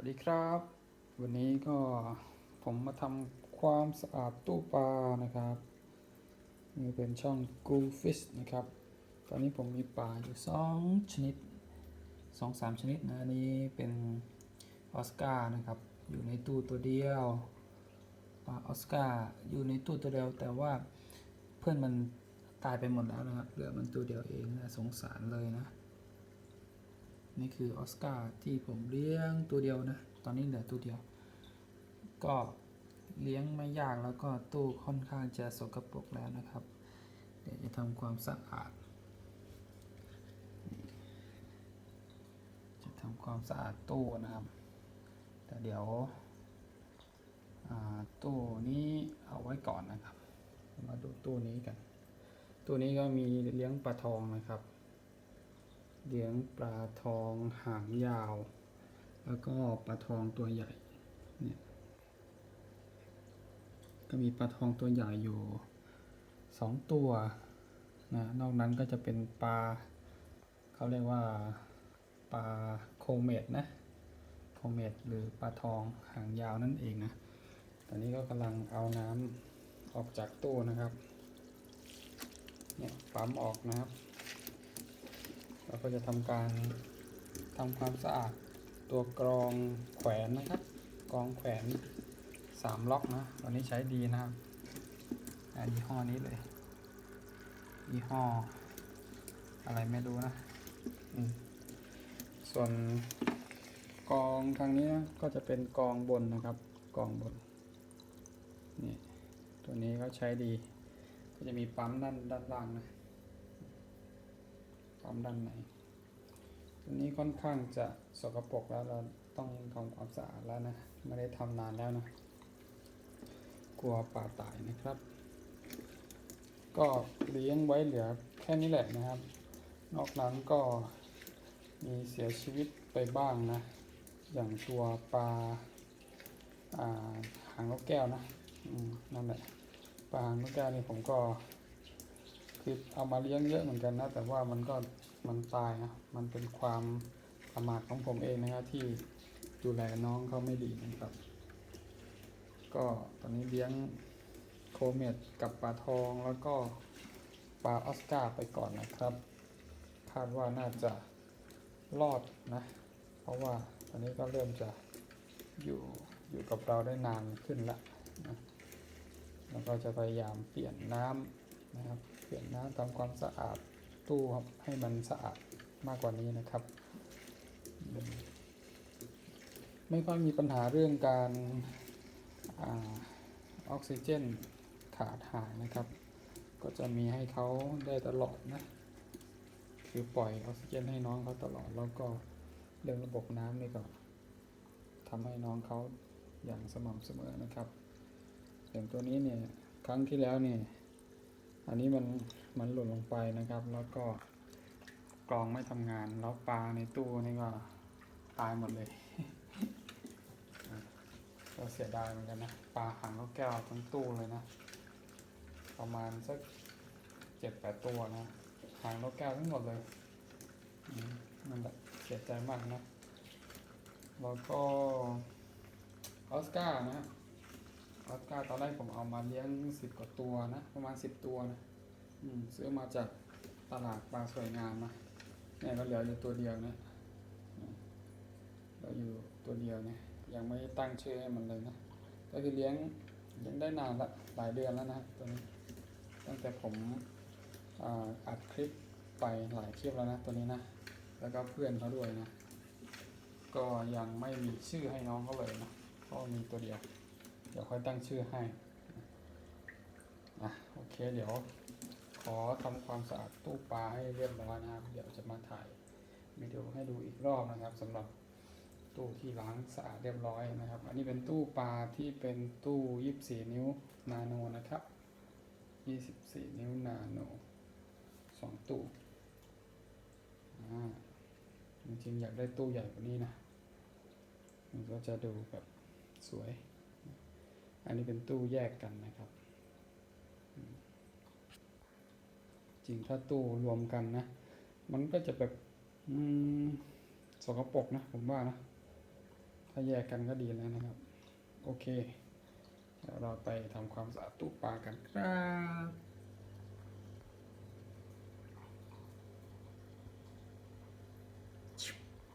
วัสดีครับ วันนี้ก็ผมมาทำความสะอาดตู้ปลานะครับนี่เป็นช่อง g o o Fish นะครับ ตอนนี้ผมมีปลาอยู่สองชนิดสองสามชนิดนะนนี้เป็นออสการ์นะครับ อยู่ในตู้ตัวเดียวปลาออสการ์อยู่ในตู้ตัวเดียว แต่ว่าเพื่อนมันตายไปหมดแล้วนะครับเหลือมันตัวเดียวเองนะสงสารเลยนะ นี่คือออสการ์ที่ผมเลี้ยงตัวเดียวนะ ตอนนี้เหลือตัวเดียว ก็เลี้ยงไม่ยากแล้วก็ตู้ค่อนข้างจะสกปรกแล้วนะครับ เดี๋ยวจะทำความสะอาด จะทำความสะอาดตู้นะครับ แต่เดี๋ยวตู้นี้เอาไว้ก่อนนะครับ มาดูตู้นี้กัน ตู้นี้ก็มีเลี้ยงปลาทองนะครับ เลี้ยงปลาทองหางยาว แล้วก็ปลาทองตัวใหญ่เนี่ยก็มีปลาทองตัวใหญ่อยู่สองตัวนะนอกนั้นก็จะเป็นปลาเขาเรียกว่าปลาโคเมดนะโคเมดหรือปลาทองหางยาวนั่นเองนะตอนนี้ก็กำลังเอาน้ำออกจากตู้นะครับเนี่ยปั๊มออกนะครับ เราก็จะทำการทำความสะอาดตัวกรองแขวนนะครับ กรองแขวนสามล็อกนะตอนนี้ใช้ดีนะครับยี่ห้อนี้เลยยี่ห้อ อะไรไม่รู้นะส่วนกรองทางนี้นะก็จะเป็นกรองบนนะครับกรองบนนี่ตัวนี้ก็ใช้ดี ก็จะมีปั๊มด้านด้านล่างนะ ปั๊มด้านในตัวนี้ค่อนข้างจะสกปรกแล้วเราต้องทำความสะอาดแล้วนะ ไม่ได้ทำนานแล้วนะ กลัวปลาตายนะครับ ก็เลี้ยงไว้เหลือแค่นี้แหละนะครับ นอกนั้นก็มีเสียชีวิตไปบ้างนะ อย่างตัวปลาหางนกแก้วนะนั่นแหละปลาหางนกแก้วนี่ผมก็ คือเอามาเลี้ยงเยอะเหมือนกันนะ แต่ว่ามันก็มันตายนะมันเป็นความประมาทของผมเองนะครับที่ดูแลน้องเขาไม่ดีนะครับ ก็ตอนนี้เลี้ยงโคเมดกับปลาทองแล้วก็ปลาออสการ์ไปก่อนนะครับ คาดว่าน่าจะรอดนะ เพราะว่าตอนนี้ก็เริ่มจะอยู่อยู่กับเราได้นานขึ้นละนะแล้วก็จะพยายามเปลี่ยนน้ำนะครับ เปลี่ยนน้ำทำความสะอาดตู้ให้มันสะอาดมากกว่านี้นะครับ ไม่ค่อยมีปัญหาเรื่องการอออกซิเจนขาดหายนะครับ ก็จะมีให้เขาได้ตลอดนะคือปล่อยออกซิเจนให้น้องเขาตลอดแล้วก็เรื่องระบบน้ำนี่ก็ทำให้น้องเขาอย่างสม่ำเสมอนะครับอย่างตัวนี้เนี่ยครั้งที่แล้วเนี่ย อันนี้มันมันหล่นลงไปนะครับ แล้วก็กรองไม่ทำงาน แล้วปลาในตู้นี่ก็ตายหมดเลยก็เสียดายเหมือนกันนะปลาหางนกแก้วทั้งตู้เลยนะ ประมาณสักเจ็ดแปดตัวนะหางนกแก้วทั้งหมดเลยมนั่นแหละเสียใจมากนะแล้วก็ออสการ์นะ ออสกาตอนแรกผมเอามาเลี้ยงสิบกว่าตัวนะ ประมาณสิบตัวนะอืมซื้อมาจากตลาดปลาสวยงามนะเนี่ยก็เหลืออยู่ตัวเดียวนะเหลือยู่ตัวเดียวเนี่ยยังไม่ตั้งชื่อให้มันเลยนะก็คือเลี้ยงเลี้ยงได้นานละหลายเดือนแล้วนะตัวนี้ตั้งแต่ผมอัดคลิปไปหลายคลิปแล้วนะตัวนี้นะ แล้วก็เพื่อนเขาด้วยนะ ก็ยังไม่มีชื่อให้น้องเขาเลยนะเพราะมีตัวเดียว ดี๋ยวค่อยตั้งชื่อให้อะโอเค เดี๋ยว ขอทำความสะอาดตู้ปลาให้เรียบร้อยนะครับ เดี๋ยวจะมาถ่ายวิดีโอให้ดูอีกรอบนะครับสำหรับตู้ที่ล้างสะอาดเรียบร้อยนะครับ อันนี้เป็นตู้ปลาที่เป็นตู้ 24 นิ้วนาโนนะครับ 24 นิ้วนาโนสองตู้จริงๆอยากได้ตู้ใหญ่กว่านี้นะมันก็จะดูแบบสวย อันนี้เป็นตู้แยกกันนะครับ จริงถ้าตู้รวมกันนะ มันก็จะแบบสกปรกนะผมว่านะ ถ้าาแยกกันก็ดีแล้วนะครับ โอเคเดี๋ยวเราไปทำความสะอาดตู้ปลากันครับ